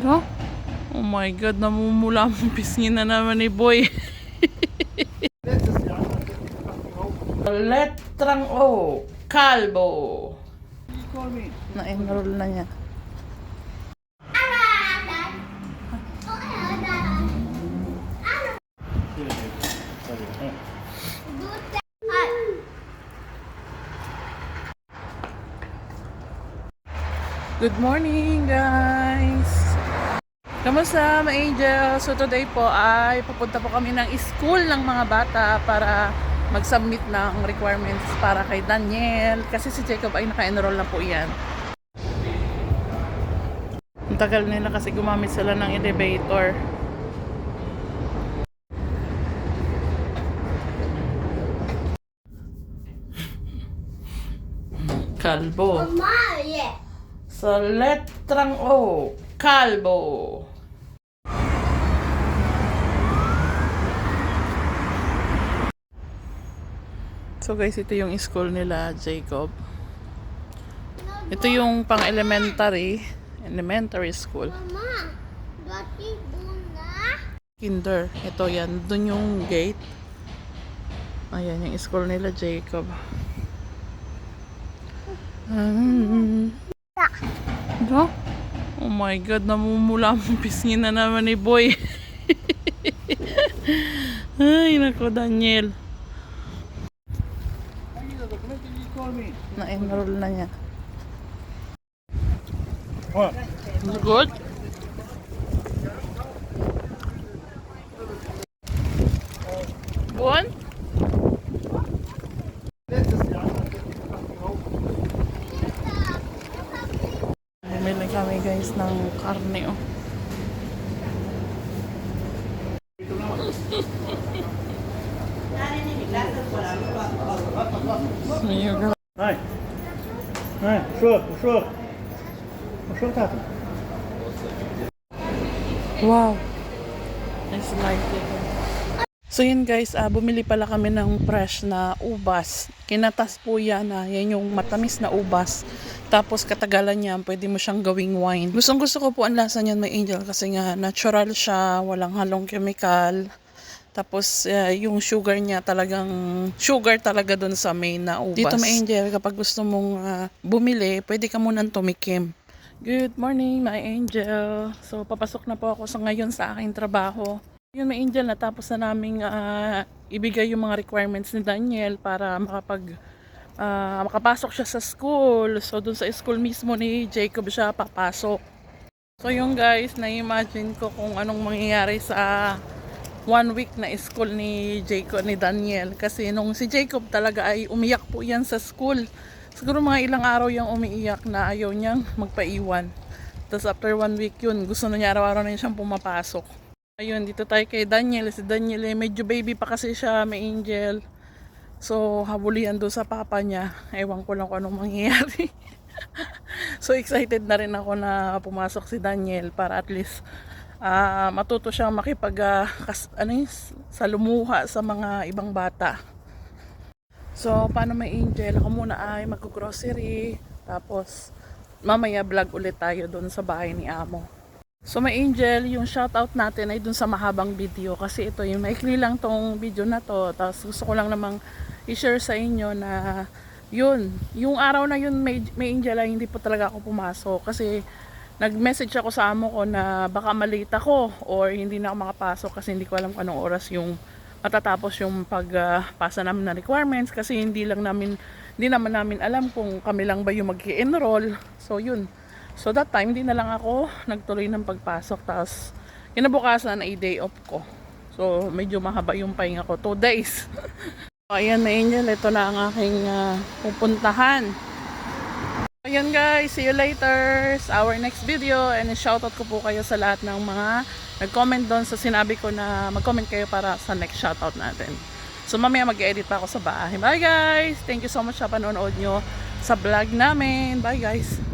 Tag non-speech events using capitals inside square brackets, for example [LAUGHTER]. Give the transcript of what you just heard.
No? Oh my God, namumula ang pisngi na naman ni Boy. Letrang O, Kalbo. Na-enroll na niya. Good morning, guys! Kamusta, mga angel? So today po ay pupunta po kami ng school ng mga bata para mag-submit ng requirements para kay Daniel. Kasi si Jacob ay naka-enroll na po yan. Ang tagal nila kasi gumamit sila ng elevator. Kalbo. Sa letrang O, kalbo. So guys, ito yung school nila, Jacob. Ito yung pang elementary, elementary school. Mama, dati doon na. Kinder. Ito yan, dun yung gate. Ayan, yung school nila, Jacob. Um, no? Oh my God, namumula ang pisngi na naman ni Boy. Ay, nako, Daniel. Na-enroll na niya. Good? Buon? Bumili kami guys ng karne oh. Hi. Hi, sure, sure. Sure, Tati. Wow. It's like it. So yun guys, ah, bumili pala kami ng fresh na ubas. Kinatas po yan na yan yung matamis na ubas. Tapos katagalan niya, pwede mo siyang gawing wine. Gustong gusto ko po ang lasa niyan may angel kasi nga natural siya, walang halong chemical. Tapos ah, yung sugar niya talagang sugar talaga doon sa main na ubas. Dito may angel, kapag gusto mong ah, bumili, pwede ka munang tumikim. Good morning, my angel. So, papasok na po ako sa ngayon sa aking trabaho. Yun, my angel, natapos na naming ah, ibigay yung mga requirements ni Daniel para makapag ah, makapasok siya sa school. So, dun sa school mismo ni Jacob siya papasok. So, yung guys, na-imagine ko kung anong mangyayari sa one week na school ni Jacob, ni Daniel. Kasi nung si Jacob talaga ay umiyak po yan sa school. Siguro mga ilang araw yung umiiyak na ayaw niyang magpaiwan. Tapos after one week yun, gusto na niya araw-araw na siyang pumapasok. Ayun, dito tayo kay Daniel. Si Daniel eh, medyo baby pa kasi siya, may angel. So, habulian doon sa papa niya. Ewan ko lang kung anong mangyayari. [LAUGHS] so, excited na rin ako na pumasok si Daniel para at least ah, matuto siyang makipag ah, kas, ano yun, sa lumuha sa mga ibang bata. So, paano may angel? Ako muna ay mag-grocery. Tapos, mamaya vlog ulit tayo doon sa bahay ni Amo. So, may angel, yung shoutout natin ay doon sa mahabang video. Kasi ito, yung maikli lang tong video na to. Tapos, gusto ko lang namang i-share sa inyo na yun, yung araw na yun may, may angel ay hindi po talaga ako pumasok. Kasi, nag-message ako sa amo ko na baka malita ako or hindi na ako makapasok kasi hindi ko alam kung anong oras yung matatapos yung pagpasa namin na requirements kasi hindi lang namin hindi naman namin alam kung kami lang ba yung mag enroll so yun so that time hindi na lang ako nagtuloy ng pagpasok tapos kinabukasan ay day off ko so medyo mahaba yung pahinga ko 2 days so, [LAUGHS] ayan na angel ito na ang aking ah, pupuntahan Ayun guys, see you later sa our next video and shoutout ko po kayo sa lahat ng mga nag-comment doon sa sinabi ko na mag-comment kayo para sa next shoutout natin. So mamaya mag-edit pa ako sa bahay. Bye guys! Thank you so much sa panonood nyo sa vlog namin. Bye guys!